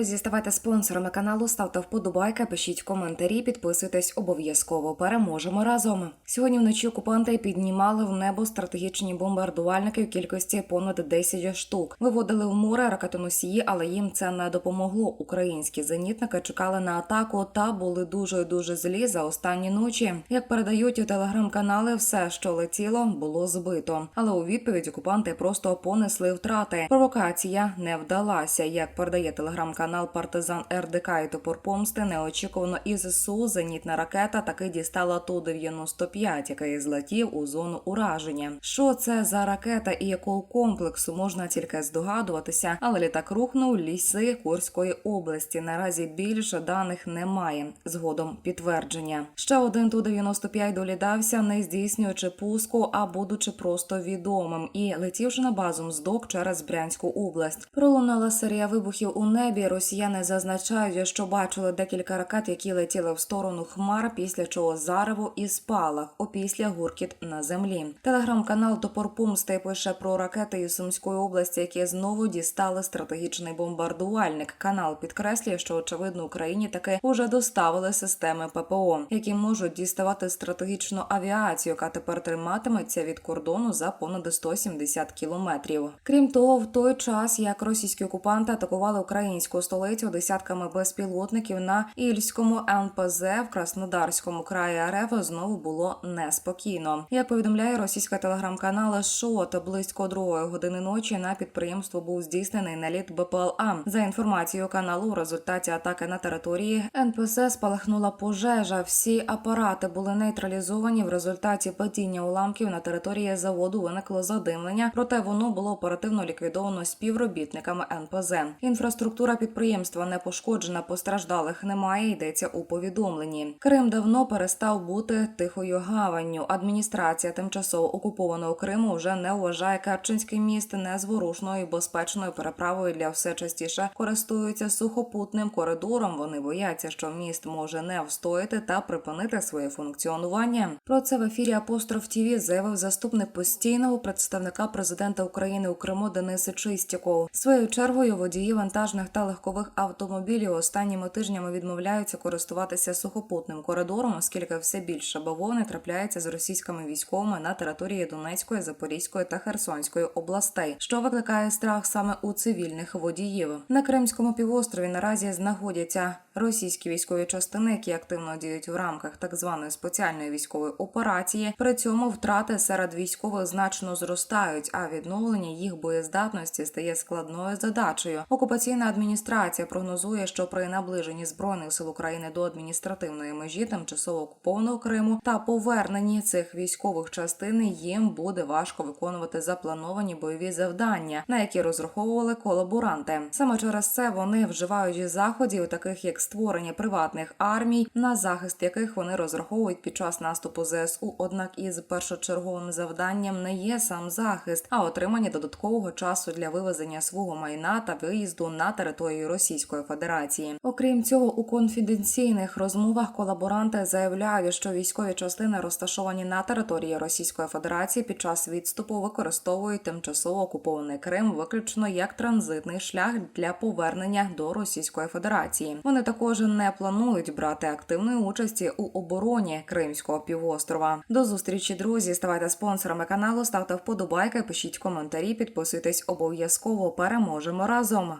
друзі, ставайте спонсорами каналу, ставте вподобайки, пишіть коментарі, підписуйтесь обов'язково. Переможемо разом. Сьогодні вночі окупанти піднімали в небо стратегічні бомбардувальники в кількості понад 10 штук. Виводили в море ракетоносії, але їм це не допомогло. Українські зенітники чекали на атаку та були дуже дуже злі за останні ночі. Як передають у телеграм-канали, все, що летіло, було збито. Але у відповідь окупанти просто понесли втрати. Провокація не вдалася. Як передає телеграм-канал Партизан РДК і Топор Помсти, неочікувано із ЗСУ зенітна ракета таки дістала ту 95 який злетів у зону ураження. Що це за ракета і якого комплексу можна тільки здогадуватися, але літак рухнув ліси Курської області. Наразі більше даних немає. Згодом підтвердження. Ще один ту 95 долідався, не здійснюючи пуску, а будучи просто відомим, і летівши на базу мздок через Брянську область. Пролунала серія вибухів у небі. Росіяни зазначають, що бачили декілька ракет, які летіли в сторону хмар, після чого зарево і спалах, опісля гуркіт на землі. Телеграм-канал Топор Помсти пише про ракети із Сумської області, які знову дістали стратегічний бомбардувальник. Канал підкреслює, що очевидно Україні таки уже доставили системи ППО, які можуть діставати стратегічну авіацію, яка тепер триматиметься від кордону за понад 170 кілометрів. Крім того, в той час як російські окупанти атакували українську столицю десятками безпілотників на Ільському НПЗ в Краснодарському краї РФ знову було неспокійно. Як повідомляє російська телеграм-канал ШОТ, близько другої години ночі на підприємство був здійснений наліт БПЛА. За інформацією каналу, у результаті атаки на території НПЗ спалахнула пожежа. Всі апарати були нейтралізовані. В результаті падіння уламків на території заводу виникло задимлення, проте воно було оперативно ліквідовано співробітниками НПЗ. Інфраструктура підприємства не пошкоджена, постраждалих немає. Йдеться у повідомленні. Крим давно перестав бути тихою гаванню. Адміністрація тимчасово окупованого Криму вже не вважає Керченський міст незворушною і безпечною переправою для все частіше користуються сухопутним коридором. Вони бояться, що міст може не встояти та припинити своє функціонування. Про це в ефірі Апостроф ТІВІ заявив заступник постійного представника президента України у Криму Денис Чистяков. Своєю чергою водії вантажних та легкових автомобілів останніми тижнями відмовляються користуватися сухопутним коридором, оскільки все більше бавовни трапляється з російськими військовими на території Донецької, Запорізької та Херсонської областей, що викликає страх саме у цивільних водіїв. На Кримському півострові наразі знаходяться російські військові частини, які активно діють в рамках так званої спеціальної військової операції. При цьому втрати серед військових значно зростають, а відновлення їх боєздатності стає складною задачею. Окупаційна адміністрація прогнозує, що при наближенні збройних сил України до адміністративної межі тимчасово окупованого Криму та поверненні цих військових частин їм буде важко виконувати заплановані бойові завдання, на які розраховували колаборанти. Саме через це вони вживають заходів, таких як створення приватних армій, на захист яких вони розраховують під час наступу ЗСУ. Однак із першочерговим завданням не є сам захист, а отримання додаткового часу для вивезення свого майна та виїзду на територію Російської Федерації. Окрім цього, у конфіденційних розмовах колаборанти заявляють, що військові частини, розташовані на території Російської Федерації, під час відступу використовують тимчасово окупований Крим виключно як транзитний шлях для повернення до Російської Федерації. Вони також не планують брати активної участі у обороні Кримського півострова. До зустрічі, друзі. Ставайте спонсорами каналу, ставте вподобайки, пишіть коментарі, підписуйтесь обов'язково. Переможемо разом.